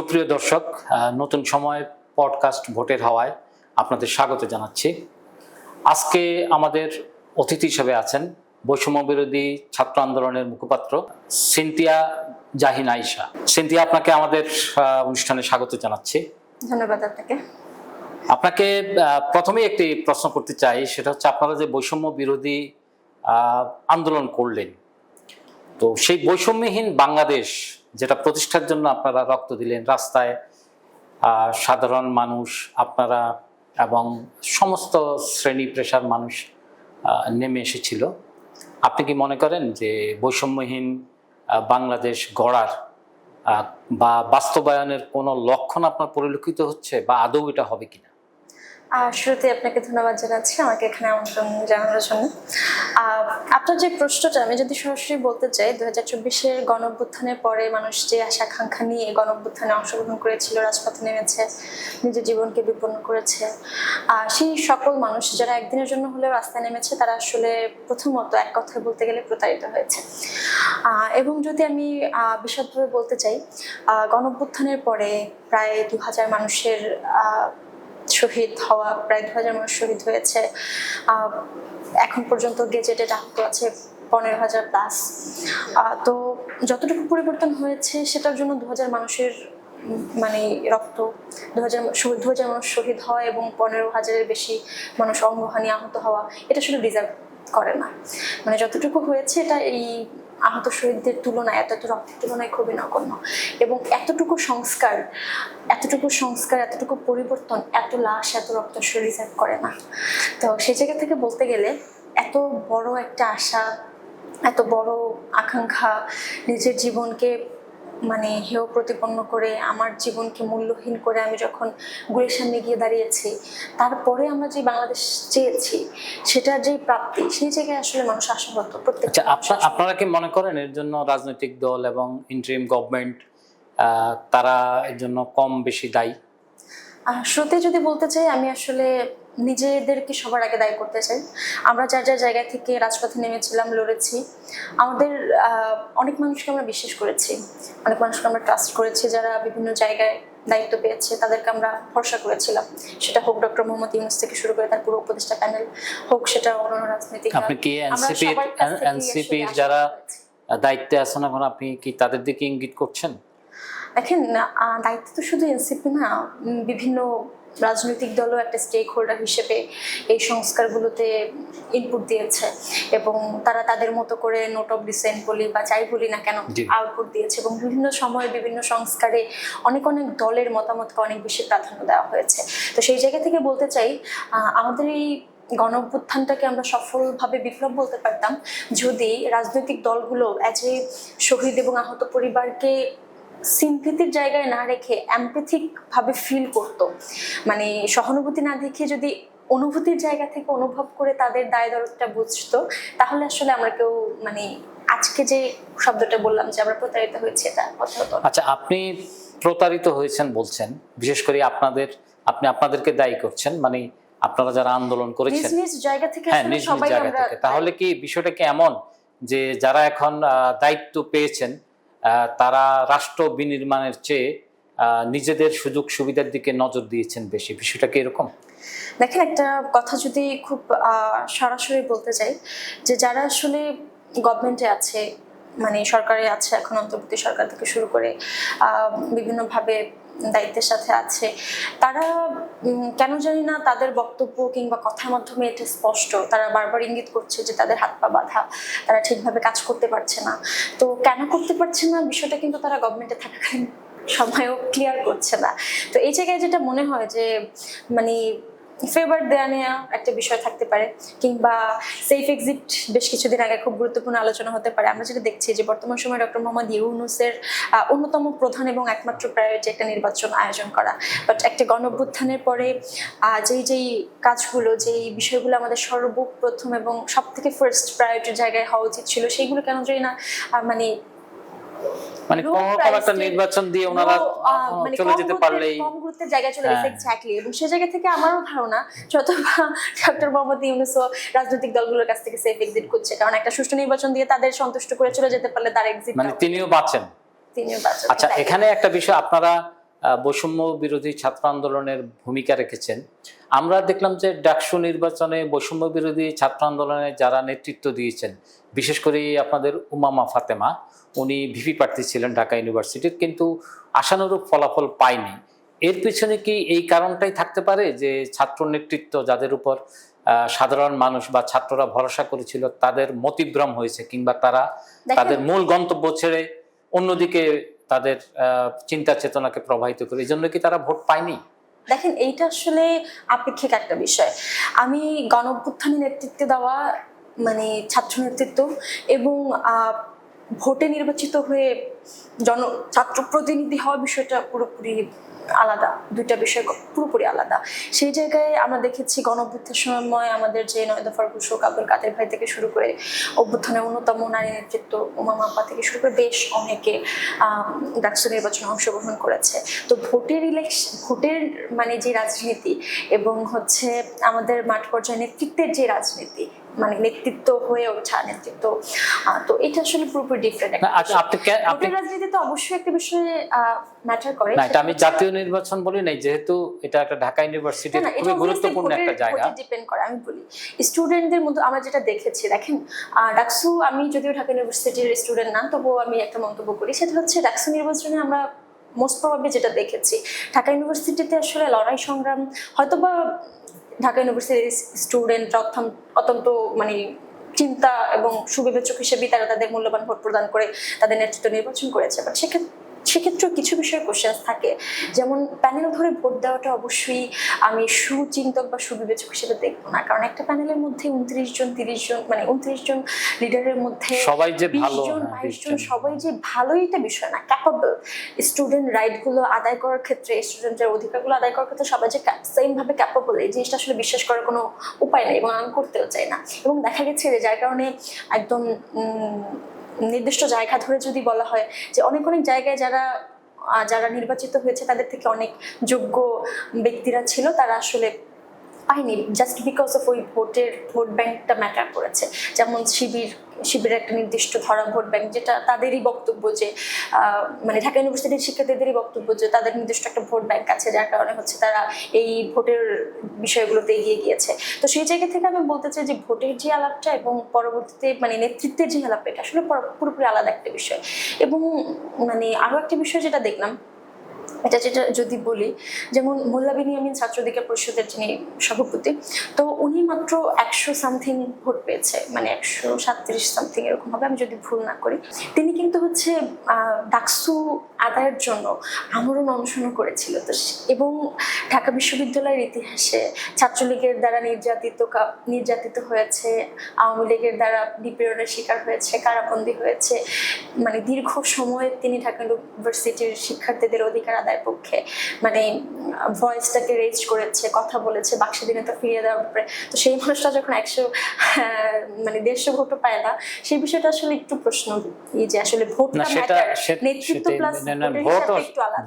সুপ্রিয় দর্শক নতুন সময় পডকাস্ট ভোটের হাওয়ায় আপনাদের স্বাগত জানাচ্ছি। আজকে আমাদের অতিথি হিসেবে আছেন বৈষম্য বিরোধী ছাত্র আন্দোলনের মুখপাত্র সিনথিয়া জাহিন আইসা সিনথিয়া আপনাকে আমাদের অনুষ্ঠানে স্বাগত জানাচ্ছি। ধন্যবাদ আপনাকে। আপনাকে আহ, প্রথমেই একটি প্রশ্ন করতে চাই সেটা হচ্ছে আপনারা যে বৈষম্য বিরোধী আহ, আন্দোলন করলেন তো সেই বৈষম্যহীন বাংলাদেশ যেটা প্রতিষ্ঠার জন্য আপনারা রক্ত দিলেন রাস্তায় সাধারণ মানুষ, আপনারা এবং সমস্ত শ্রেণি পেশার মানুষ নেমে এসেছিল। আপনি কি মনে করেন যে বৈষম্যহীন বাংলাদেশ গড়ার বা বাস্তবায়নের কোনো লক্ষণ আপনার পরিলক্ষিত হচ্ছে বা আদৌ এটা হবে কিনা? আর শুরুতে আপনাকে ধন্যবাদ জানাচ্ছি আমাকে এখানে আমন্ত্রণ জানানোর জন্য। আপনার যে প্রশ্নটা আমি যদি সরাসরি বলতে চাই দু হাজার চব্বিশের গণ অভ্যুত্থানের পরে মানুষ যে আশা আকাঙ্ক্ষা নিয়ে গণ অভ্যুত্থানে অংশগ্রহণ করেছিল রাজপথে নেমেছে নিজের জীবনকে বিপন্ন করেছে আহ, সেই সকল মানুষ যারা একদিনের জন্য হলেও রাস্তায় নেমেছে তারা আসলে প্রথমত এক কথায় বলতে গেলে প্রতারিত হয়েছে। এবং যদি আমি বিশদভাবে বলতে চাই আহ, গণ অভ্যুত্থানের পরে প্রায় দু হাজার মানুষের শহীদ হওয়া, প্রায় দু হাজার মানুষ শহীদ হয়েছে। এখন পর্যন্ত গেজেটে আহত আছে পনেরো হাজার প্লাস। তো যতটুকু পরিবর্তন হয়েছে সেটার জন্য দু হাজার মানুষের মানে রক্ত, দু হাজার দু হাজার মানুষ শহীদ হওয়া এবং পনেরো হাজারের বেশি মানুষ অঙ্গহানি আহত হওয়া, এটা শুধু ডিজার্ভ করে না। মানে যতটুকু হয়েছে এটা এই আহত শহীদদের তুলনায় এত এত রক্তের তুলনায় খুবই নগণ্য। এবং এতটুকু সংস্কার এতটুকু সংস্কার, এতটুকু পরিবর্তন, এত লাশ, এত রক্ত রিজার্ভ করে না। তো সেই জায়গা থেকে বলতে গেলে, এত বড় একটা আশা, এত বড় আকাঙ্ক্ষা নিজের জীবনকে মানে হেয় প্রতিপন্ন করে আমার জীবনকে মূল্যহীন করে আমি যখন গুলির সামনে গিয়ে দাঁড়িয়েছি তারপরে আমরা যে বাংলাদেশ চেয়েছি সেটার যে প্রাপ্তি সেই জায়গায় আসলে মানুষ আশাহত প্রত্যেক আচ্ছা আপনারা কি মনে করেন এর জন্য রাজনৈতিক দল এবং ইন্টারিম গভর্নমেন্ট তারা এর জন্য কম বেশি দায়ী? শুরুতে যদি বলতে চাই আমি আসলে নিজেদেরকে সবার আগে দায়ী করতে চাই। আমরা যার যার জায়গা থেকে রাজপথে নেমেছিলাম লড়েছি। আমাদের অনেক মানুষকে আমরা বিশ্বাস করেছি। অনেক মানুষকে আমরা ট্রাস্ট করেছি যারা বিভিন্ন জায়গায় দায়িত্ব পেয়েছে তাদেরকে আমরা ভরসা করেছিলাম। সেটা হোক ডক্টর মোহাম্মদ ইউনুস থেকে শুরু করে তার পুরো উপদেষ্টা প্যানেল হোক সেটা অন্যান্য রাজনৈতিক আপনি কি আসলে আশা যারা দায়িত্বে আছেন এখন আপনি কি তাদের দিকে ইঙ্গিত করছেন? দেখেন দায়িত্ব তো শুধু এনসিপি না বিভিন্ন রাজনৈতিক দলও একটা স্টেক হোল্ডার হিসেবে এই সংস্কারগুলোতে ইনপুট দিয়েছে এবং তারা তাদের মতো করে নোট অফ ডিসেন্ট বলি বা যাই বলি না কেন আউটপুট দিয়েছে এবং বিভিন্ন সময়ে বিভিন্ন সংস্কারে অনেক অনেক দলের মতামতকে অনেক বেশি প্রাধান্য দেওয়া হয়েছে। তো সেই জায়গা থেকে বলতে চাই আমাদের এই গণ অভ্যুত্থানটাকে আমরা সফলভাবে বিপ্লব বলতে পারতাম যদি রাজনৈতিক দলগুলো অ্যাজ এ শহীদ এবং আহত পরিবারকে সিম্পিতির জায়গায় না রেখে অ্যাম্পেথিক ভাবে ফিল করতো। মানে সহানুভূতি না দেখে যদি অনুভূতির জায়গা থেকে অনুভব করে তাদের দায় দরদটা বুঝতো তাহলে আসলে আমরা কেউ মানে আজকে যে শব্দটা বললাম যে আমরা প্রতারিত হয়েছি এটা কথা হতো আচ্ছা আপনি প্রতারিত হয়েছেন বলছেন বিশেষ করে আপনাদের আপনি আপনাদেরকে দায়ী করছেন মানে আপনারা যারা আন্দোলন করেছেন। নিজ জায়গা থেকে হ্যাঁ নিজ নিজ জায়গা থেকে। তাহলে কি বিষয়টা কি এমন যে যারা এখন দায়িত্ব পেয়েছেন তারা রাষ্ট্র বিনির্মাণের চেয়ে নিজেদের সুযোগ সুবিধার দিকে নজর দিয়েছেন বেশি। বিষয়টা কি এরকম? দেখেন, একটা কথা যদি খুব সরাসরি বলতে চাই, যে যারা আসলে গভর্নমেন্টে আছে মানে সরকারে আছে, এখন অন্তর্বর্তী সরকার থেকে শুরু করে বিভিন্নভাবে দায়িত্বের সাথে আছে। তারা কেন জানি না তাদের বক্তব্য কিংবা কথার মাধ্যমে এটা স্পষ্ট। তারা বারবার ইঙ্গিত করছে যে তাদের হাত পা বাধা, তারা ঠিকভাবে কাজ করতে পারছে না। তো কেন করতে পারছে না বিষয়টা কিন্তু তারা গভর্নমেন্টে থাকাকালীন সময়ও ক্লিয়ার করছে না। তো এই জায়গায় যেটা মনে হয় যে মানে ফেভার দেয়া নেওয়া একটা বিষয় থাকতে পারে, কিংবা সেফ এক্সিট বেশ কিছুদিন আগে খুব গুরুত্বপূর্ণ আলোচনা হতে পারে। আমরা যেটা দেখছি যে বর্তমান সময়ে ডক্টর মোহাম্মদ ইউনুসের অন্যতম প্রধান এবং একমাত্র প্রায়োরিটি একটা নির্বাচন আয়োজন করা। বাট একটা গণঅভ্যুত্থানের পরে যেই যেই কাজগুলো, যেই বিষয়গুলো আমাদের সর্বপ্রথম এবং সব থেকে ফার্স্ট প্রায়োরিটির জায়গায় হওয়া উচিত ছিল, সেইগুলো কেন জানি না মানে মানে কোনো একটা নির্বাচন দিয়ে ওনারা মানে চলে যেতে পারলেই। কম গুরুত্বের জায়গায় চলে গেছে। এক্স্যাক্টলি এবং সে জায়গা থেকে আমারও ধারণা ডক্টর মোহাম্মদ ইউনুসও রাজনৈতিক দলগুলোর কাছ থেকে সেফ এক্সিট করছে। কারণ একটা সুষ্ঠু নির্বাচন দিয়ে তাদের সন্তুষ্ট করে চলে যেতে পারলে তার এক্সিট মানে তিনিও বাঁচেন। তিনিও আচ্ছা এখানে একটা বিষয় আপনারা বৈষম্য বিরোধী ছাত্র আন্দোলনের ভূমিকা রেখেছেন। আমরা দেখলাম যে ডাকসু নির্বাচনে বৈষম্য বিরোধী ছাত্র আন্দোলনে যারা নেতৃত্ব দিয়েছেন বিশেষ করে আপনাদের উমামা ফাতেমা উনি ভিপি প্রার্থী ছিলেন ঢাকা ইউনিভার্সিটির কিন্তু আশানুরূপ ফলাফল পায়নি। এর পিছনে কি এই কারণটাই থাকতে পারে যে ছাত্র নেতৃত্ব যাদের উপর সাধারণ মানুষ বা ছাত্ররা ভরসা করেছিল তাদের মতিভ্রম হয়েছে কিংবা তারা তাদের মূল গন্তব্য ছেড়ে অন্যদিকে তাদের চিন্তা চেতনাকে প্রবাহিত করে এই জন্য কি তারা ভোট পায়নি? দেখেন এইটা আসলে আপেক্ষিক একটা বিষয়। আমি গণ নেতৃত্বে দেওয়া মানে ছাত্র নেতৃত্ব এবং আহ, ভোটে নির্বাচিত হয়ে জন ছাত্র প্রতিনিধি হওয়া বিষয়টা পুরোপুরি আলাদা, দুইটা বিষয় পুরোপুরি আলাদা। সেই জায়গায় আমরা দেখেছি গণ অভ্যুত্থানের সময় আমাদের যে নয় দফার ঘোষক আব্দুল কাদের ভাই থেকে শুরু করে অভ্যুত্থানের অন্যতম নারী নেতৃত্ব উমামা আপা থেকে শুরু করে বেশ অনেকে ডাকসু নির্বাচনে অংশগ্রহণ করেছে। তো ভোটের ইলেকশন ভোটের মানে যে রাজনীতি এবং হচ্ছে আমাদের মাঠ পর্যায়ে নেতৃত্বের যে রাজনীতি মানে নেতৃত্ব হয়ে ওঠা নেতৃত্ব তো এটা আসলে পুরোপুরি ডিফারেন্ট আচ্ছা, আপনি আপনি রাজনীতি তো অবশ্যই একটা বিষয়ে ম্যাটার করে। না এটা আমি জাতীয় নির্বাচন বলি নাই যেহেতু এটা একটা ঢাকা ইউনিভার্সিটির খুবই গুরুত্বপূর্ণ একটা জায়গা। depend করে আমি বলি। স্টুডেন্টদের মধ্যে আমরা যেটা দেখেছি দেখেন ডাকসু আমি যদিও ঢাকা ইউনিভার্সিটির স্টুডেন্ট না তবুও আমি একটা মন্তব্য করি সেটা হচ্ছে ডাকসু নির্বাচনে আমরা মোস্ট প্রবাবলি যেটা দেখেছি ঢাকা ইউনিভার্সিটিতে আসলে লড়াই সংগ্রাম হয়তোবা ঢাকা ইউনিভার্সিটির স্টুডেন্ট অত্যন্ত মানে চিন্তা এবং সুবিবেচক হিসেবে তারা তাদের মূল্যবান ভোট প্রদান করে তাদের নেতৃত্ব নির্বাচন করেছে। বাট সেক্ষেত্রে সেক্ষেত্রেও কিছু বিষয়ে কোশ্চেন্স থাকে। যেমন প্যানেল ধরে ভোট দেওয়াটা অবশ্যই আমি সুচিন্তক বা সুবিবেচক হিসেবে দেখব না। কারণ একটা প্যানেলের মধ্যে উনত্রিশ জন তিরিশ জন মানে উনত্রিশ জন লিডারের মধ্যে সবাই যে ভালো জন হ্যাঁ, বাইশ জন সবাই যে ভালোই এটা বিষয় না। ক্যাপাবল স্টুডেন্ট রাইটগুলো আদায় করার ক্ষেত্রে স্টুডেন্টের অধিকারগুলো আদায় করার ক্ষেত্রে সবাই যে সেম ভাবে ক্যাপাবল এই জিনিসটা আসলে বিশ্বাস করার কোনো উপায় নেই এবং আমি করতেও চাই না। এবং দেখা গেছে যে যার কারণে একদম নির্দিষ্ট জায়গা ধরে যদি বলা হয় যে অনেক অনেক জায়গায় যারা যারা নির্বাচিত হয়েছে তাদের থেকে অনেক যোগ্য ব্যক্তিরা ছিল, তারা আসলে পায়নি জাস্ট বিকজ অফ ওই ভোটের, ভোট ব্যাংকটা ম্যাটার করেছে। যেমন শিবির শিবিরের একটা নির্দিষ্ট ধরা ভোট ব্যাংক যেটা তাদেরই বক্তব্য যে মানে ঢাকা ইউনিভার্সিটির শিক্ষার্থীদেরই বক্তব্য যে, তাদের নির্দিষ্ট একটা ভোট ব্যাংক আছে, যার কারণে হচ্ছে তারা এই ভোটের বিষয়গুলোতে এগিয়ে গিয়েছে। তো সেই জায়গা থেকে আমি বলতে চাই যে, ভোটের যে আলাপটা এবং পরবর্তীতে মানে নেতৃত্বের যে আলাপ এটা আসলে পুরো- পুরোপুরি আলাদা একটা বিষয়। এবং মানে আরও একটা বিষয় যেটা দেখলাম এটা যেটা যদি বলি, যেমন মোল্লা বিনিয়ামিন ছাত্র অধিকার পরিষদের যিনি সভাপতি, তো উনি মাত্র একশো সামথিং ভোট পেয়েছে মানে একশো সাতত্রিশ সামথিং এরকম হবে, আমি যদি ভুল না করি। তিনি কিন্তু হচ্ছে ডাকসু আদায়ের জন্য আমরণ অনশনও করেছিল। তো এবং ঢাকা বিশ্ববিদ্যালয়ের ইতিহাসে ছাত্রলীগের দ্বারা নির্যাতিত নির্যাতিত হয়েছে, আওয়ামী লীগের দ্বারা নিপীড়নের শিকার হয়েছে, কারাবন্দী হয়েছে মানে দীর্ঘ সময় তিনি ঢাকা ইউনিভার্সিটির শিক্ষার্থীদের অধিকার আদায়ের পক্ষে। মানে ভয়েসটাকে রেজ করেছে কথা বলেছে বাক্সিদিনে তো ফিরিয়ে দেওয়ার ব্যাপারে। তো সেই মানুষটা যখন একশো মানে দেড়শো ভোটও পায় না সেই বিষয়টা আসলে একটু প্রশ্ন এই যে আসলে ভোট নেতৃত্ব প্লাস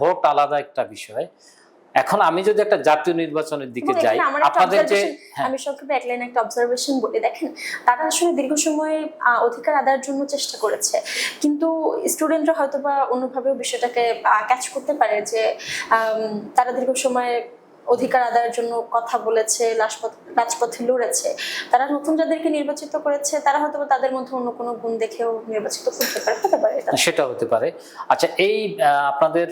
ভোট আলাদা একটা বিষয়। এখন আমি যদি একটা জাতীয় নির্বাচনের দিকে যাই আপনাদের যে হ্যাঁ। আমি সংক্ষেপে এক লাইন একটা অবজারভেশন বলি। দেখেন তারা আসলে দীর্ঘ সময় অধিকার আদায়ের জন্য চেষ্টা করেছে। কিন্তু স্টুডেন্টরা হয়তো বা অন্যভাবেও বিষয়টাকে ক্যাচ করতে পারে যে তারা দীর্ঘ সময় অধিকার আদায়ের জন্য কথা বলেছে রাজপথে লড়েছে। তারা নতুন যাদেরকে নির্বাচিত করেছে তারা হয়তো তাদের মধ্যে অন্য কোনো গুণ দেখেও নির্বাচিত করতে পারে হতে পারে এটা। সেটা হতে পারে। আচ্ছা এই আপনাদের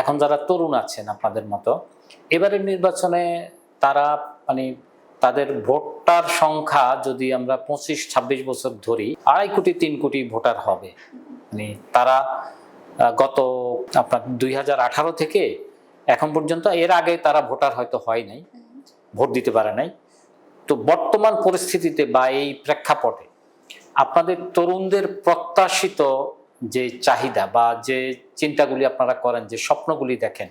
এখন যারা তরুণ আছেন আপনাদের মতো, এবারের নির্বাচনে তারা মানে তাদের ভোটার সংখ্যা যদি আমরা পঁচিশ, ছাব্বিশ বছর ধরি, আড়াই কোটি, তিন কোটি ভোটার হবে। মানে তারা গত আপনার দুই হাজার আঠারো থেকে এখন পর্যন্ত এর আগে তারা ভোটার হয়তো হয় নাই, ভোট দিতে পারে নাই। তো বর্তমান পরিস্থিতিতে বা এই প্রেক্ষাপটে আপনাদের তরুণদের প্রত্যাশিত যে চাহিদা বা যে চিন্তাগুলি আপনারা করেন, যে স্বপ্নগুলি দেখেন,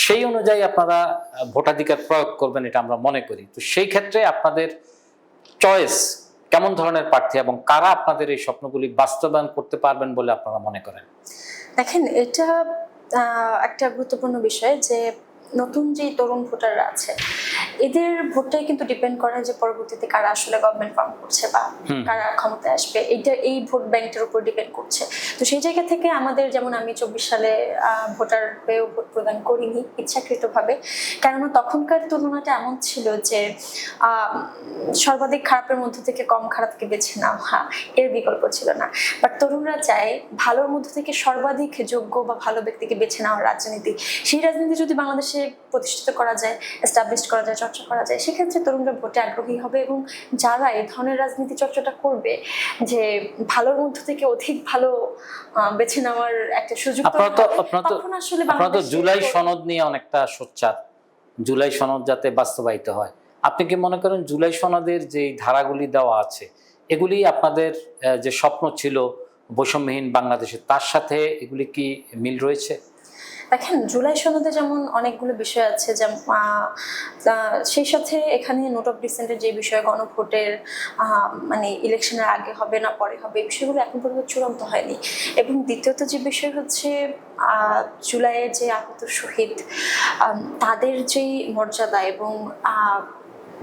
সেই অনুযায়ী আপনারা ভোটাধিকার প্রয়োগ করবেন এটা আমরা মনে করি। তো সেই ক্ষেত্রে আপনাদের চয়েস কেমন ধরনের প্রার্থী এবং কারা আপনাদের এই স্বপ্নগুলি বাস্তবায়ন করতে পারবেন বলে আপনারা মনে করেন? দেখেন, এটা একটা গুরুত্বপূর্ণ বিষয় যে নতুন যে তরুণ ভোটাররা আছে এদের ভোটটাই কিন্তু ডিপেন্ড করে যে পরবর্তীতে কারা আসলে গভর্নমেন্ট ফর্ম করছে বা কারা ক্ষমতায় আসবে। এইটা এই ভোট ব্যাংকটার উপর ডিপেন্ড করছে। তো সেই জায়গা থেকে আমাদের যেমন আমি চব্বিশ সালে ভোটার হয়েও ভোট প্রদান করিনি ইচ্ছাকৃতভাবে। কেননা তখনকার তুলনাটা এমন ছিল যে আহ, সর্বাধিক খারাপের মধ্যে থেকে কম খারাপকে বেছে নেওয়া এর বিকল্প ছিল না। বাট তরুণরা চায় ভালোর মধ্যে থেকে সর্বাধিক যোগ্য বা ভালো ব্যক্তিকে বেছে নেওয়ার রাজনীতি। সেই রাজনীতি যদি বাংলাদেশে প্রতিষ্ঠিত করা যায় এস্টাবলিশ করা যায় চর্চা করা যায় সেক্ষেত্রে তরুণরা ভোটে আগ্রহী হবে এবং যারা এই ধরনের রাজনীতি চর্চাটা করবে যে ভালোর মধ্য থেকে অধিক ভালো বেছে নেওয়ার একটা সুযোগ তখন আসলে আপনারা তো জুলাই সনদ নিয়ে অনেকটা সোচ্চার। জুলাই সনদ যাতে বাস্তবায়িত হয়। আপনি কি মনে করেন জুলাই সনদের যে ধারাগুলি দেওয়া আছে এগুলি আপনাদের যে স্বপ্ন ছিল বৈষম্যহীন বাংলাদেশে তার সাথে এগুলি কি মিল রয়েছে? দেখেন জুলাই সনদে যেমন অনেকগুলো বিষয় আছে যেমন সেই সাথে এখানে নোট অফ ডিসেন্টের যে বিষয়, গণভোটের মানে ইলেকশনের আগে হবে না, পরে হবে, এই বিষয়গুলো এখন পর্যন্ত চূড়ান্ত হয়নি। এবং দ্বিতীয়ত যে বিষয় হচ্ছে জুলাইয়ের যে আহত শহীদ তাদের যেই মর্যাদা এবং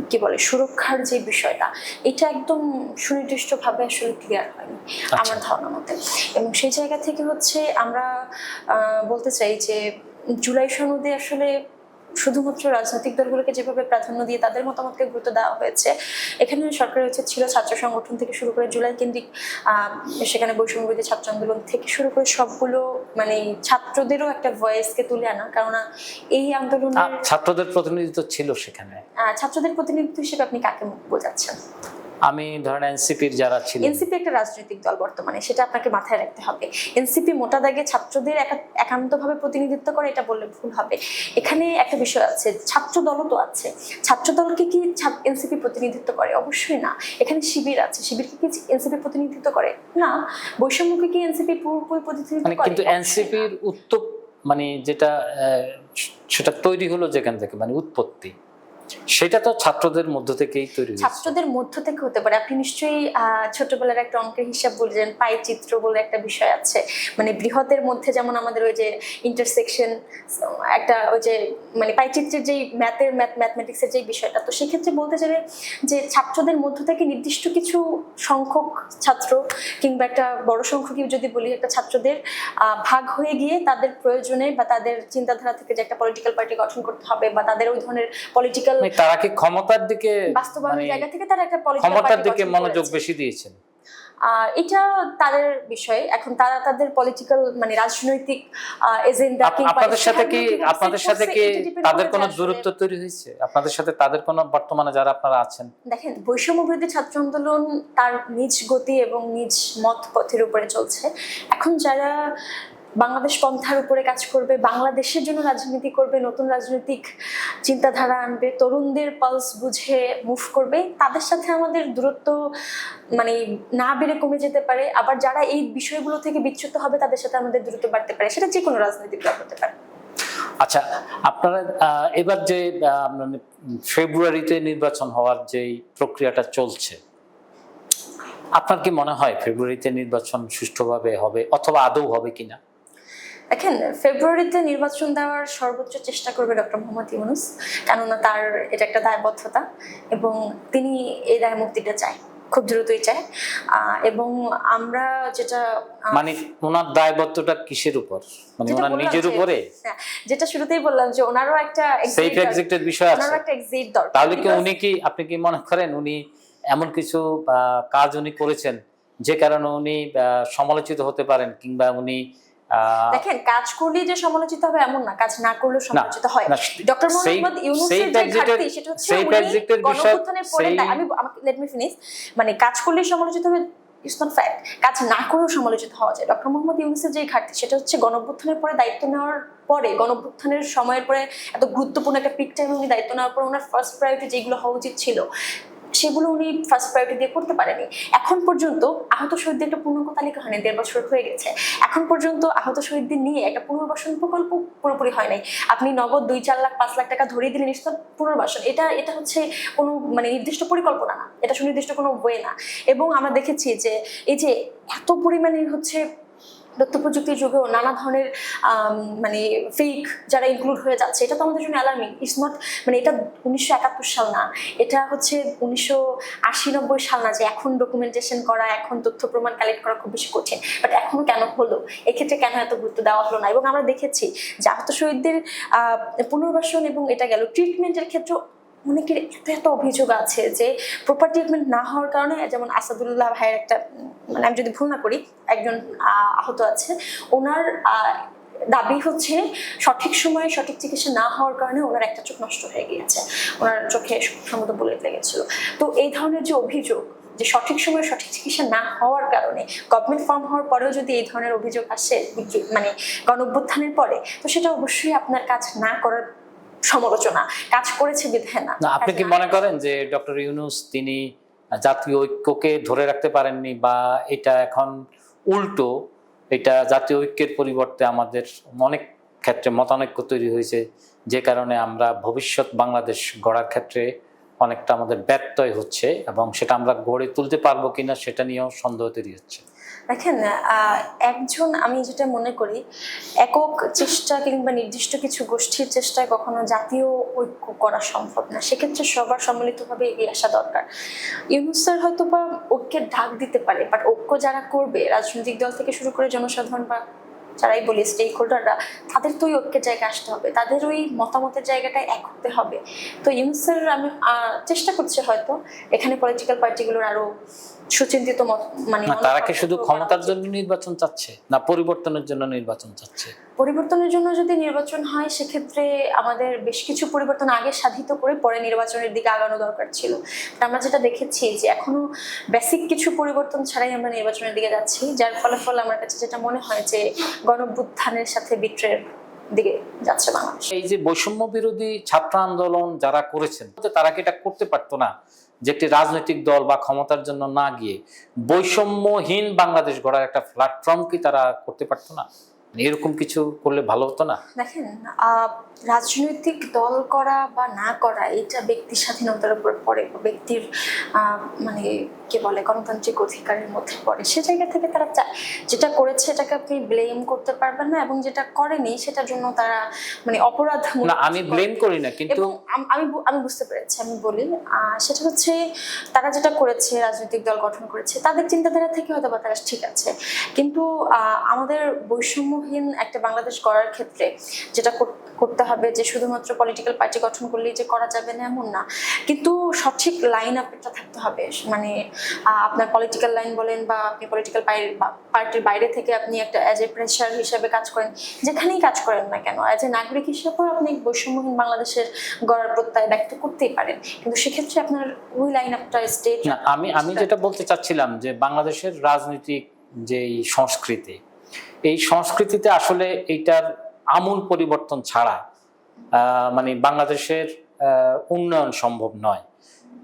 কি বলে সুরক্ষার যে বিষয়টা এটা একদম সুনির্দিষ্টভাবে আসলে ক্লিয়ার হয়নি আমার ধারণা মতে। এবং সেই জায়গা থেকে হচ্ছে আমরা বলতে চাই যে জুলাই সনদে আসলে শুধুমাত্র রাজনৈতিক দলগুলোকে যেভাবে প্রাধান্য দিয়ে তাদের মতামতকে গুরুত্ব দেওয়া হয়েছে এখানে সরকারের উচিত ছিল ছাত্র সংগঠন থেকে শুরু করে জুলাই কেন্দ্রিক সেখানে বৈষম্যবিধি ছাত্র আন্দোলন থেকে শুরু করে সবগুলো মানে ছাত্রদেরও একটা ভয়েসকে তুলে আনা কেননা এই আন্দোলন ছাত্রদের প্রতিনিধিত্ব ছিল সেখানে। ছাত্রদের প্রতিনিধিত্ব হিসেবে আপনি কাকে বোঝাচ্ছেন? আমি ধরেন এনসিপির যারা ছিল এনসিপি একটা রাজনৈতিক দল বর্তমানে সেটা আপনাকে মাথায় রাখতে হবে। এনসিপি মোটা দাগে ছাত্রদের একান্তভাবে প্রতিনিধিত্ব করে এটা বললে ভুল হবে। এখানে একটা বিষয় আছে ছাত্র দলও তো আছে। ছাত্র দলকে কি এনসিপি প্রতিনিধিত্ব করে? অবশ্যই না। এখানে শিবির আছে। শিবিরকে কি এনসিপি প্রতিনিধিত্ব করে? না। বৈষম্যকে কি এনসিপি পুরোপুরি প্রতিনিধিত্ব মানে করে? কিন্তু। এনসিপির উত্তপ মানে যেটা সেটা তৈরি হলো যেখান থেকে? মানে উৎপত্তি। সেটা তো ছাত্রদের মধ্য থেকেই তৈরি ছাত্রদের মধ্য থেকে হতে পারে। আপনি নিশ্চয়ই ছোটবেলার একটা অঙ্কের হিসাব বলছেন পাই চিত্র বলে একটা বিষয় আছে। মানে বৃহতের মধ্যে যেমন আমাদের ওই যে ইন্টারসেকশন একটা ওই যে মানে পাই চিত্রের যেই ম্যাথের ম্যাথ ম্যাথমেটিক্সের যেই বিষয়টা, তো সেক্ষেত্রে বলতে চাইলে যে ছাত্রদের মধ্য থেকে নির্দিষ্ট কিছু সংখ্যক ছাত্র কিংবা একটা বড় সংখ্যক যদি বলি, একটা ছাত্রদের ভাগ হয়ে গিয়ে তাদের প্রয়োজনে বা তাদের চিন্তাধারা থেকে যে একটা পলিটিক্যাল পার্টি গঠন করতে হবে বা তাদের ওই ধরনের পলিটিক্যাল মানে তারা কি ক্ষমতার দিকে বাস্তবায়নের মানে জায়গা থেকে তারা একটা ক্ষমতার দিকে মনোযোগ বেশি দিয়েছেন। এটা তাদের বিষয় এখন তারা তাদের পলিটিক্যাল মানে রাজনৈতিক এজেন্ডা আপ- আপনাদের সাথে কি আপনাদের সাথে কি তাদের কোনো দূরত্ব তৈরি হয়েছে? আপনাদের সাথে তাদের কোনো বর্তমানে যারা আপনারা আছেন? দেখেন বৈষম্য বিরোধী ছাত্র আন্দোলন তার নিজ গতি এবং নিজ মত পথের উপরে চলছে। এখন যারা বাংলাদেশ পন্থার উপরে কাজ করবে, বাংলাদেশের জন্য রাজনীতি করবে, নতুন রাজনৈতিক চিন্তাধারা আনবে, তরুণদের পালস বুঝে মুভ করবে, তাদের সাথে আমাদের দূরত্ব মানে না বেড়ে কমে যেতে পারে। আবার যারা এই বিষয়গুলো থেকে বিচ্যুত হবে, তাদের সাথে আমাদের দূরত্ব বাড়তে পারে। সেটা যে কোনো রাজনৈতিক দল হতে পারে। আচ্ছা আপনারা এবার যে মানে ফেব্রুয়ারিতে নির্বাচন হওয়ার যে প্রক্রিয়াটা চলছে, আপনার কি মনে হয় ফেব্রুয়ারিতে নির্বাচন সুষ্ঠুভাবে হবে অথবা আদৌ হবে কিনা? দেখেন ফেব্রুয়ারিতে নির্বাচন দেওয়ার সর্বোচ্চ চেষ্টা করবে ডক্টর মোহাম্মদ ইউনুস কেননা তার এটা একটা দায়বদ্ধতা এবং তিনি এই দায় মুক্তিটা চায় খুব দ্রুতই চায়। এবং আমরা যেটা মানে ওনার দায়বদ্ধতা কিসের উপর? মানে ওনার নিজের উপরে? হ্যাঁ, যেটা শুরুতেই বললাম যে ওনারও একটা সেফ এক্সিটের বিষয় আছে। ওনারও একটা এক্সিট দরকার। তাহলে কি উনি কি আপনি কি মনে করেন উনি এমন কিছু কাজ উনি করেছেন যে কারণে উনি সমালোচিত হতে পারেন কিংবা উনি দেখেন কাজ করলেই যে সমালোচিত হবে এমন না কাজ না করলেও সমালোচিত হয়। ডক্টর মোহাম্মদ ইউনুসের যে ঘাটতি সেটা হচ্ছে উনি গণঅভ্যুত্থানের পরে আমি লেট মি ফিনিশ মানে কাজ করলেই সমালোচিত হবে ইটস নট ফ্যাক্ট কাজ না করেও সমালোচিত হওয়া যায়। ডক্টর মোহাম্মদ ইউনুসের যে ঘাটতি সেটা হচ্ছে গণঅভ্যুত্থানের পরে দায়িত্ব নেওয়ার পরে গণঅভ্যুত্থানের সময়ের পরে এত গুরুত্বপূর্ণ একটা পিক টাইমে উনি দায়িত্ব নেওয়ার পর ওনার ফার্স্ট প্রায়োরিটি যেগুলো হওয়া উচিত ছিল সেগুলো উনি ফার্স্ট প্রায়োরিটি দিয়ে করতে পারেনি। এখন পর্যন্ত আহত শহীদদের একটা পূর্ণাঙ্গ তালিকা হয়নি, দেড় বছর হয়ে গেছে। এখন পর্যন্ত আহত শহীদদের নিয়ে একটা পুনর্বাসন প্রকল্প পুরোপুরি হয় নাই। আপনি নগদ দুই, চার লাখ, পাঁচ লাখ টাকা ধরিয়ে দিলেন নিশ্চিত পুনর্বাসন। এটা এটা হচ্ছে কোনো মানে নির্দিষ্ট পরিকল্পনা না। এটা সুনির্দিষ্ট কোনো ওয়ে না। এবং আমরা দেখেছি যে এই যে এত পরিমাণে হচ্ছে তথ্য প্রযুক্তির যুগেও নানা ধরনের মানে ফেক যারা ইনক্লুড হয়ে যাচ্ছে, এটা তো আমাদের জন্য অ্যালার্মিং ইটস নট মানে এটা উনিশশো একাত্তর সাল না। এটা হচ্ছে উনিশশো আশি নব্বই সাল না যে এখন ডকুমেন্টেশন করা, এখন তথ্য প্রমাণ কালেক্ট করা খুব বেশি কঠিন। বাট এখনও কেন হলো? এক্ষেত্রে কেন এত গুরুত্ব দেওয়া হলো না? এবং আমরা দেখেছি যে আহত শহীদদের পুনর্বাসন এবং এটা গেল ট্রিটমেন্টের ক্ষেত্রে অনেকের এত এত অভিযোগ আছে যে প্রপার ট্রিটমেন্ট না হওয়ার কারণে, যেমন আসাদুল্লাহ ভাইয়ের একটা মানে আমি যদি ভুল না করি, একজন আহত আছে। ওনার দাবি হচ্ছে সঠিক সময়ে সঠিক চিকিৎসা না হওয়ার কারণে ওনার একটা চোখ নষ্ট হয়ে গিয়েছে। ওনার চোখে সম্ভবত বুলেট লেগেছিল। তো এই ধরনের যে অভিযোগ, যে সঠিক সময়ে সঠিক চিকিৎসা না হওয়ার কারণে গভর্নমেন্ট ফর্ম হওয়ার পরেও যদি এই ধরনের অভিযোগ আসে মানে গণ পরে, তো সেটা অবশ্যই আপনার কাজ না করার সমালোচনা কাজ করেছে বিধায় না। না আপনি কি মনে করেন যে ডক্টর ইউনুস তিনি জাতীয় ঐক্যকে ধরে রাখতে পারেননি বা এটা এখন উল্টো এটা জাতীয় ঐক্যের পরিবর্তে আমাদের অনেক ক্ষেত্রে মতানৈক্য তৈরি হয়েছে যে কারণে আমরা ভবিষ্যৎ বাংলাদেশ গড়ার ক্ষেত্রে অনেকটা আমাদের ব্যত্যয় হচ্ছে এবং সেটা আমরা গড়ে তুলতে পারব কিনা সেটা নিয়েও সন্দেহ তৈরি হচ্ছে। দেখেন একজন আমি যেটা মনে করি, একক চেষ্টা কিংবা নির্দিষ্ট কিছু গোষ্ঠীর চেষ্টায় কখনো জাতীয় ঐক্য করা সম্ভব না। সেক্ষেত্রে সবার সম্মিলিতভাবে এগিয়ে আসা দরকার। ইউনুস স্যার হয়তো বা ঐক্যের ডাক দিতে পারে বাট ঐক্য যারা করবে, রাজনৈতিক দল থেকে শুরু করে জনসাধারণ বা যারাই বলি স্টেক হোল্ডাররা তাদের তো ওই ঐক্যের জায়গায় আসতে হবে। তাদের ওই মতামতের জায়গাটায় এক হতে হবে। তো ইউনুস স্যার, আমি চেষ্টা করছে হয়তো এখানে পলিটিক্যাল পার্টিগুলোর আরও সুচিন্তিত মানে তারা কি শুধু ক্ষমতার জন্য নির্বাচন চাচ্ছে? না পরিবর্তনের জন্য নির্বাচন চাচ্ছে? পরিবর্তনের জন্য যদি নির্বাচন হয় সেক্ষেত্রে আমাদের বেশ কিছু পরিবর্তন আগে সাধিত করে পরে নির্বাচনের দিকে আগানো দরকার ছিল। আমরা যেটা দেখেছি যে এখনও বেসিক কিছু পরিবর্তন ছাড়াই আমরা নির্বাচনের দিকে যাচ্ছি যার ফলাফল আমার কাছে যেটা মনে হয় যে গণভ্যুত্থানের সাথে বিট্রের দিকে যাচ্ছে বাংলাদেশ। এই যে বৈষম্য বিরোধী ছাত্র আন্দোলন যারা করেছেন, তারা কি এটা করতে পারতো না যে একটি রাজনৈতিক দল বা ক্ষমতার জন্য না গিয়ে বৈষম্যহীন বাংলাদেশ গড়ার একটা প্ল্যাটফর্ম কি তারা করতে পারতো না? এরকম কিছু করলে ভালো হতো না? দেখেন রাজনৈতিক দল করা বা না করা এটা ব্যক্তির স্বাধীনতার উপর পড়ে ব্যক্তির মানে কে বলে গণতান্ত্রিক অধিকারের মধ্যে পড়ে সে জায়গা থেকে তারা যেটা করেছে এটাকে আপনি ব্লেম করতে পারবেন না এবং যেটা করেনি সেটার জন্য তারা মানে অপরাধ না আমি ব্লেম করি না কিন্তু আমি আমি বুঝতে পেরেছি আমি বলি সেটা হচ্ছে তারা যেটা করেছে রাজনৈতিক দল গঠন করেছে তাদের চিন্তাধারা থেকে হয়তো বা তারা ঠিক আছে। কিন্তু আমাদের আমাদের বৈষম্যহীন একটা বাংলাদেশ গড়ার ক্ষেত্রে যেটা করতে হবে যে শুধুমাত্র পলিটিক্যাল পার্টি গঠন করলেই যে করা যাবে না এমন না। কিন্তু সঠিক লাইন আপটা থাকতে হবে। মানে আপনার পলিটিক্যাল লাইন বলেন বা আপনি পলিটিক্যাল পার্টির বাইরে থেকে আপনি একটা অ্যাজ এ প্রেশার হিসাবে কাজ করেন যেখানেই কাজ করেন না কেন অ্যাজ এ নাগরিক হিসেবেও আপনি বৈষম্যহীন বাংলাদেশের গড়ার প্রত্যয় ব্যক্ত করতেই পারেন। কিন্তু সেক্ষেত্রে আপনার ওই লাইন আপটা স্টেট না আমি আমি যেটা বলতে চাচ্ছিলাম যে বাংলাদেশের রাজনৈতিক যে সংস্কৃতি এই সংস্কৃতিতে আসলে এইটার আমূল পরিবর্তন ছাড়া মানে বাংলাদেশের উন্নয়ন সম্ভব নয়।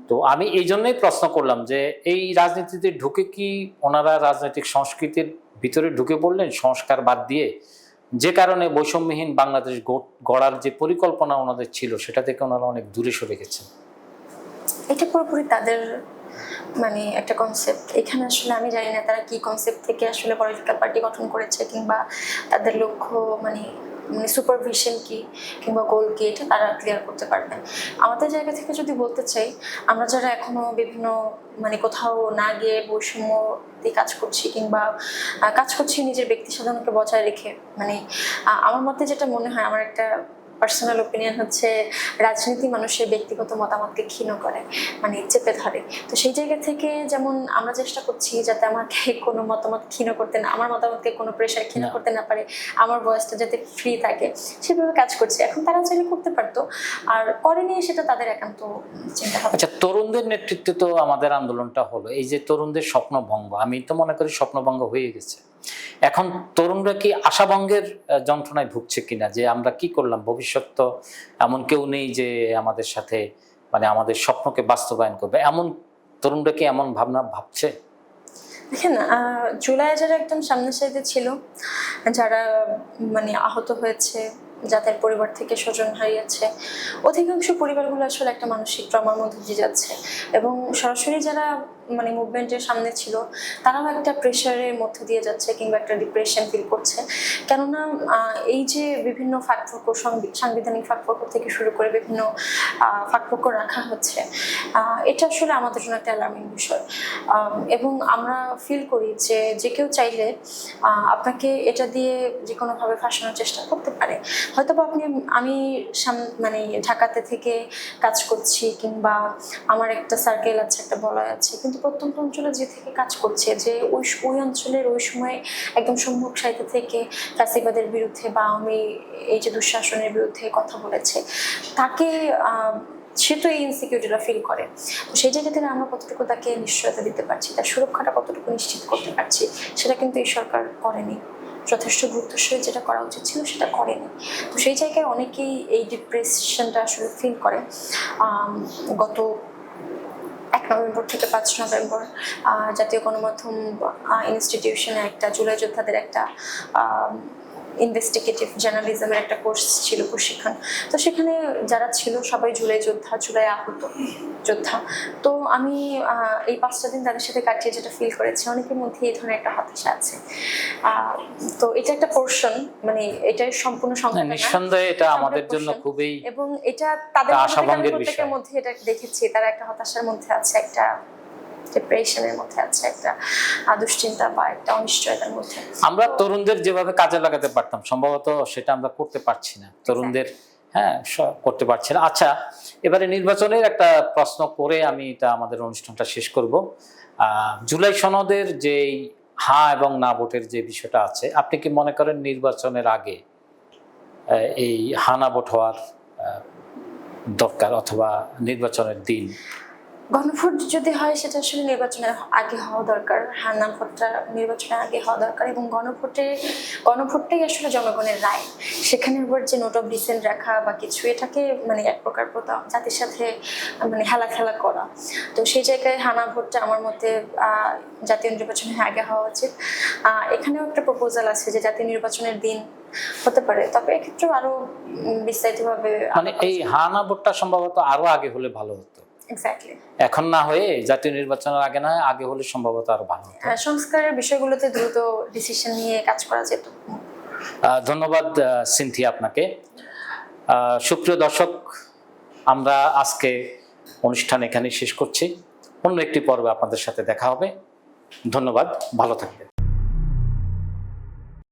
তো আমি এই জন্যই প্রশ্ন করলাম যে এই রাজনীতিতে ঢুকে কি ওনারা রাজনৈতিক সংস্কৃতির ভিতরে ঢুকে পড়লেন? সংস্কার বাদ দিয়ে যে কারণে বৈষম্যহীন বাংলাদেশ গড়ার যে পরিকল্পনা ওনাদের ছিল, সেটা থেকে ওনারা অনেক দূরে সরে গেছেন। এটা পুরোপুরি তাদের মানে একটা কনসেপ্ট এখানে আসলে আমি জানি না তারা কি কনসেপ্ট থেকে আসলে পলিটিক্যাল পার্টি গঠন করেছে কিংবা তাদের লক্ষ্য মানে মানে সুপারভিশন কি কিংবা গোল কি, এটা তারা ক্লিয়ার করতে পারবেন আমাদের জায়গা থেকে যদি বলতে চাই, আমরা যারা এখনও বিভিন্ন মানে কোথাও না গিয়ে বৈষম্য দিয়ে কাজ করছি কিংবা কাজ করছি নিজের ব্যক্তি স্বাধীনতাকে বজায় রেখে মানে আমার মতে যেটা মনে হয়, আমার একটা পার্সোনাল ওপিনিয়ন হচ্ছে রাজনীতি মানুষের ব্যক্তিগত মতামতকে ক্ষীণ করে মানে চেপে ধরে। তো সেই জায়গা থেকে যেমন আমরা চেষ্টা করছি যাতে আমাকে কোনো মতামত ক্ষীণ করতে না আমার মতামতকে কোনো প্রেশার ক্ষীণ করতে না পারে আমার বয়সটা যাতে ফ্রি থাকে সেভাবে কাজ করছে। এখন তারা চাইলে করতে পারতো। আর করেনি সেটা তাদের একান্ত চিন্তা আচ্ছা তরুণদের নেতৃত্বে তো আমাদের আন্দোলনটা হলো। এই যে তরুণদের স্বপ্নভঙ্গ আমি তো মনে করি স্বপ্নভঙ্গ হয়ে গেছে। এখন তরুণরা কি আশাভঙ্গের আহ, যন্ত্রণায় ভুগছে কিনা? যে আমরা কি করলাম? ভবিষ্যৎ তো এমন কেউ নেই যে আমাদের সাথে মানে আমাদের স্বপ্নকে বাস্তবায়ন করবে। এমন তরুণরা কি এমন ভাবনা ভাবছে? দেখেন জুলাই যারা একদম সামনের সাইডে ছিল। যারা মানে আহত হয়েছে যাদের পরিবার থেকে স্বজন হারিয়েছে অধিকাংশ পরিবারগুলো আসলে একটা মানসিক ট্রমার মধ্যে দিয়ে যাচ্ছে। এবং সরাসরি যারা মানে মুভমেন্টের সামনে ছিল, তারাও একটা প্রেশারের মধ্যে দিয়ে যাচ্ছে কিংবা একটা ডিপ্রেশন ফিল করছে। কেননা এই যে বিভিন্ন ফাঁকফোক সাংবিধানিক ফাঁকফোক থেকে শুরু করে বিভিন্ন ফাঁকফোক রাখা হচ্ছে এটা আসলে আমাদের জন্য একটা অ্যালার্মিং বিষয়। এবং আমরা ফিল করি যে যে কেউ চাইলে আপনাকে এটা দিয়ে যে কোনোভাবে ফাঁসানোর চেষ্টা করতে পারে। হয়তো বা আপনি, আমি মানে ঢাকাতে থেকে কাজ করছি কিংবা আমার একটা সার্কেল আছে, একটা বলয় আছে, কিন্তু প্রত্যন্ত অঞ্চলে যে থেকে কাজ করছে, যে ওই ওই অঞ্চলের ওই সময় একদম সম্মুখ সাহিত্য থেকে ফ্যাসিবাদের বিরুদ্ধে বা আমি এই যে দুঃশাসনের বিরুদ্ধে কথা বলেছে, তাকে সে তো এই ইনসিকিউরিটিটা ফিল করে। তো সেই জায়গা থেকে আমরা কতটুকু তাকে নিশ্চয়তা দিতে পারছি, তার সুরক্ষাটা কতটুকু নিশ্চিত করতে পারছি, সেটা কিন্তু এই সরকার করেনি। যথেষ্ট গুরুত্ব সহিত যেটা করা উচিত ছিল সেটা করেনি। তো সেই জায়গায় অনেকেই এই ডিপ্রেশনটা আসলে ফিল করে। গত এক নভেম্বর থেকে পাঁচ নভেম্বর জাতীয় গণমাধ্যম ইনস্টিটিউশনে একটা জুলাই যোদ্ধাদের একটা ইনভেস্টিগেটিভ জার্নালিজমের একটা কোর্স ছিল প্রশিক্ষণ। তো সেখানে যারা ছিল সবাই জুলাই যোদ্ধা জুলাই আহত যোদ্ধা। তো আমি এই পাঁচটা দিন তাদের সাথে কাটিয়ে যেটা ফিল করেছি অনেকের মধ্যে এই ধরনের একটা হতাশা আছে। তো এটা একটা পোর্শন মানে এটা সম্পূর্ণ সংখ্যা নিঃসন্দেহে এটা আমাদের জন্য খুবই এবং এটা তাদের আশাভঙ্গের বিষয়। মধ্যে এটা দেখেছি তারা একটা হতাশার মধ্যে আছে একটা ডিপ্রেশনের মধ্যে আছে একটা দুশ্চিন্তা বা একটা অনিশ্চয়তার মধ্যে আমরা তরুণদের যেভাবে কাজে লাগাতে পারতাম সম্ভবত সেটা আমরা করতে পারছি না। তরুণদের হ্যাঁ করতে পারছি না। আচ্ছা এবারে নির্বাচনের একটা প্রশ্ন করে আমি এটা আমাদের অনুষ্ঠানটা শেষ করব। জুলাই সনদের যে হা এবং না ভোটের যে বিষয়টা আছে আপনি কি মনে করেন নির্বাচনের আগে এই হা না ভোট হওয়ার দরকার অথবা নির্বাচনের দিন গণভোট যদি হয় সেটা আসলে নির্বাচনের আগে হওয়া দরকার। হান্না ভোটটা নির্বাচনের আগে হওয়া দরকার এবং গণভোটে গণভোটটাই আসলে জনগণের রায়। সেখানে আবার যে নোট অফ ডিসেন্ট রাখা বা কিছু এটাকে মানে এক প্রকার জাতির সাথে মানে হেলা খেলা করা। তো সেই জায়গায় হানা ভোটটা আমার মতে জাতীয় নির্বাচনের আগে হওয়া উচিত। এখানেও একটা প্রপোজাল আছে যে জাতীয় নির্বাচনের দিন হতে পারে। তবে এক্ষেত্রেও আরও বিস্তারিতভাবে মানে এই হা না ভোটটা সম্ভবত আরও আগে হলে ভালো হতো। এক্স্যাক্টলি এখন না হয়ে জাতীয় নির্বাচনের আগে না হয়, আগে হলে সম্ভবত আরও ভালো হ্যাঁ, সংস্কারের বিষয়গুলোতে দ্রুত ডিসিশন নিয়ে কাজ করা যেত। ধন্যবাদ সিনথি আপনাকে। সুপ্রিয় দর্শক আমরা আজকে অনুষ্ঠান এখানেই শেষ করছি। অন্য একটি পর্বে আপনাদের সাথে দেখা হবে। ধন্যবাদ ভালো থাকবেন।